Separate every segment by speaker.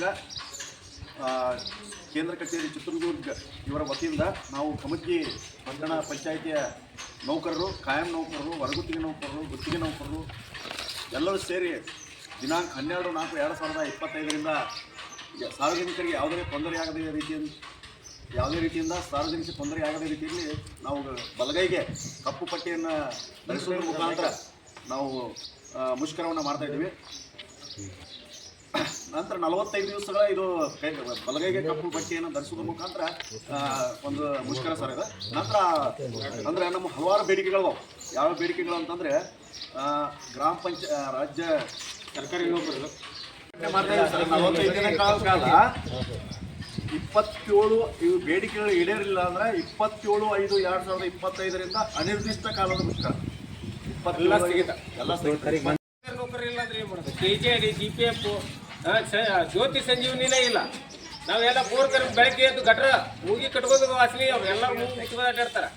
Speaker 1: ಸಂಘ ಕೇಂದ್ರ ಕಚೇರಿ ಚಿತ್ರದುರ್ಗ ಇವರ ವತಿಯಿಂದ ನಾವು ಕಮಜ್ಜಿ ಪಟ್ಟಣ ಪಂಚಾಯಿತಿಯ ನೌಕರರು, ಕಾಯಂ ನೌಕರರು, ಹೊರಗುತ್ತಿಗೆ ನೌಕರರು, ಗುತ್ತಿಗೆ ನೌಕರರು ಎಲ್ಲರೂ ಸೇರಿ ದಿನಾಂಕ ಹನ್ನೆರಡು, ನಾಲ್ಕು, ಎರಡು ಸಾವಿರದ ಇಪ್ಪತ್ತೈದರಿಂದ ಸಾರ್ವಜನಿಕರಿಗೆ ಯಾವುದೇ ತೊಂದರೆ ರೀತಿಯಲ್ಲಿ, ಯಾವುದೇ ರೀತಿಯಿಂದ ಸಾರ್ವಜನಿಕ ತೊಂದರೆ ಆಗದ ರೀತಿಯಲ್ಲಿ ನಾವು ಬಲಗೈಗೆ ಕಪ್ಪು ಪಟ್ಟಿಯನ್ನು ಧರಿಸುವ ಮುಖಾಂತರ ನಾವು ಮುಷ್ಕರವನ್ನು ಮಾಡ್ತಾ ಇದ್ದೀವಿ. ನಂತರ ನಲವತ್ತೈದು ದಿವಸಗಳ ಇದು ಬಲಗೈಗೆ ಕಪ್ಪು ಬಟ್ಟೆಯನ್ನು ಧರಿಸುವುದರ ಮುಖಾಂತರ ಒಂದು ಮುಷ್ಕರ ಸರ್ ಇದು. ನಂತರ ಅಂದ್ರೆ ನಮ್ಮ ಹಲವಾರು ಬೇಡಿಕೆಗಳು ಯಾವ ಬೇಡಿಕೆಗಳು ಅಂತಂದ್ರೆ ಗ್ರಾಮ ಪಂಚ ರಾಜ್ಯ ಸರ್ಕಾರಿ ನೌಕರರು. ನಲವತ್ತೈದು ದಿನ ಕಾಲ ಕಾಲ ಇಪ್ಪತ್ತೇಳು ಇವು ಬೇಡಿಕೆಗಳು ಈಡೇರಿಲ್ಲ ಅಂದ್ರೆ ಇಪ್ಪತ್ತೇಳು ಐದು ಎರಡ್ ಸಾವಿರದ ಇಪ್ಪತ್ತೈದರಿಂದ ಅನಿರ್ದಿಷ್ಟ ಕಾಲದ ಮುಷ್ಕರ. ಇಪ್ಪತ್ತೆಲ್ಲ
Speaker 2: ಸ್ಥಗಿತ.
Speaker 1: ಎಲ್ಲ ಸ್ಥಗಿತ
Speaker 2: ನೌಕರಿ ಇಲ್ಲ ಅಂದ್ರೆ ಏನ್ ಮಾಡೋದು? K J D G P F Jyoti ಸಂಜೀವನಿನೇ ಇಲ್ಲ. ನಾವೆಲ್ಲ ಬೋರ್ಕರ್ ಬೆಳಗ್ಗೆ ಎದ್ದು ಗಟ್ರ ಮೂಗಿ ಕಟ್ಕೋದು ವಾಸನೆ ಅವ್ರು ಎಲ್ಲರೂ ಮೂಗು ಅಡ್ಡಾಡ್ತಾರೆ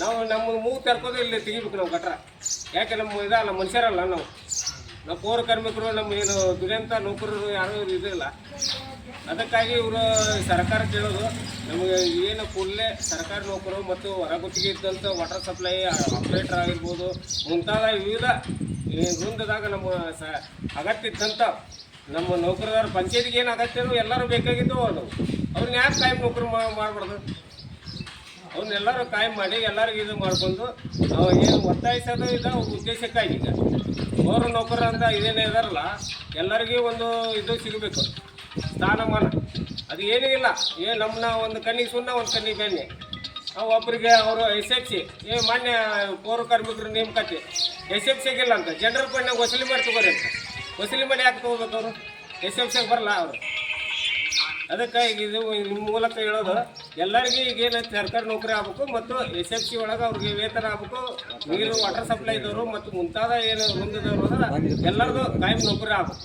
Speaker 2: ನಾವು ನಮ್ಮ ಮೂಗು ತೆರ್ಕೋದು ಇಲ್ಲಿ ತೆಗಿಬೇಕು ನಾವು ಗಟ್ರ. ಯಾಕೆ ನಮ್ಮ ಇದಲ್ಲ ಮನುಷ್ಯರಲ್ಲ ನಾವು. ನಾವು ಪೌರ ಕಾರ್ಮಿಕರು, ನಮ್ಮ ಏನು ದುಡಿಯಂತ ನೌಕರರು ಯಾರು ಇದಿಲ್ಲ ಅದಕ್ಕಾಗಿ ಇವರು ಸರ್ಕಾರ ಕೇಳೋದು, ನಮಗೆ ಏನು ಕೂಡಲೇ ಸರ್ಕಾರಿ ನೌಕರು ಮತ್ತು ಹೊರಗುತ್ತಿಗೆ ಇದ್ದಂಥ ವಾಟರ್ ಸಪ್ಲೈ ಆಪ್ರೇಟರ್ ಆಗಿರ್ಬೋದು, ಮುಂತಾದ ವಿವಿಧ ವೃಂದದಾಗ ನಮ್ಮ ಸ ಅಗತ್ಯ ಇದ್ದಂಥ ನಮ್ಮ ನೌಕರದಾರ ಪಂಚಾಯತಿಗೆ ಏನು ಅಗತ್ಯ ಎಲ್ಲರೂ ಬೇಕಾಗಿದ್ದು ಅದು. ಅವ್ರನ್ನ ಯಾಕೆ ಕಾಯಂ ನೌಕರು ಮಾಡಬಾರ್ದು? ಅವನ್ನೆಲ್ಲರೂ ಕಾಯಂ ಮಾಡಿ, ಎಲ್ಲರಿಗೂ ಇದು ಮಾಡ್ಕೊಂಡು ಏನು ಒತ್ತಾಯಿಸೋದು ಇದು ಉದ್ದೇಶಕ್ಕಾಗಿ ಈಗ. ಅವರು ನೌಕರ ಅಂತ ಇದೇನೇ ಇದಾರಲ್ಲ, ಎಲ್ಲರಿಗೂ ಒಂದು ಇದು ಸಿಗಬೇಕು, ಸ್ಥಾನಮಾನ. ಅದು ಏನೂ ಇಲ್ಲ. ಏ ನಮ್ಮನ್ನ ಒಂದು ಕಣ್ಣಿಗೆ ಸುಣ್ಣ, ಒಂದು ಕಣ್ಣಿಗೆ ಬೆನ್ನೆ. ನಾವು ಒಬ್ಬರಿಗೆ ಅವರು ಎಸ್ ಎಫ್ ಸಿ, ಏ, ಮಾನ್ಯ ಪೌರ ಕಾರ್ಮಿಕರು ನೇಮಕಾತಿ. ಎಸ್ ಎಫ್ ಸಿಗಿಲ್ಲ ಅಂತ. ಜನರಲ್ ಫಂಡ್ನಾಗ ವಸೂಲಿ ಮಾಡಿ ತಗೋರಿ ಅಂತ. ವಸೂಲಿ ಮಾಡಿ ಯಾಕೆ ತೊಗೋಬೇಕು ಅವರು. ಎಸ್ ಎಫ್ ಸಿಗೆ ಬರಲ್ಲ ಅವರು. ಅದಕ್ಕೆ ಈಗ ಇದು ನಿಮ್ಮ ಮೂಲಕ ಹೇಳೋದು, ಎಲ್ಲರಿಗೂ ಈಗ ಏನು ಸರ್ಕಾರಿ ನೌಕರಿ ಆಗ್ಬೇಕು ಮತ್ತು ಎಸ್ ಎಫ್ ಸಿ ಒಳಗೆ ಅವ್ರಿಗೆ ವೇತನ ಆಗ್ಬೇಕು ನೀರು ವಾಟರ್ ಸಪ್ಲೈ ಇದ್ದವರು ಮತ್ತು ಮುಂತಾದ ಏನು ಹೊಂದಿದವರು ಎಲ್ಲರಿಗೂ ಕಾಯಂ ನೌಕರಿ ಆಗ್ಬೇಕು.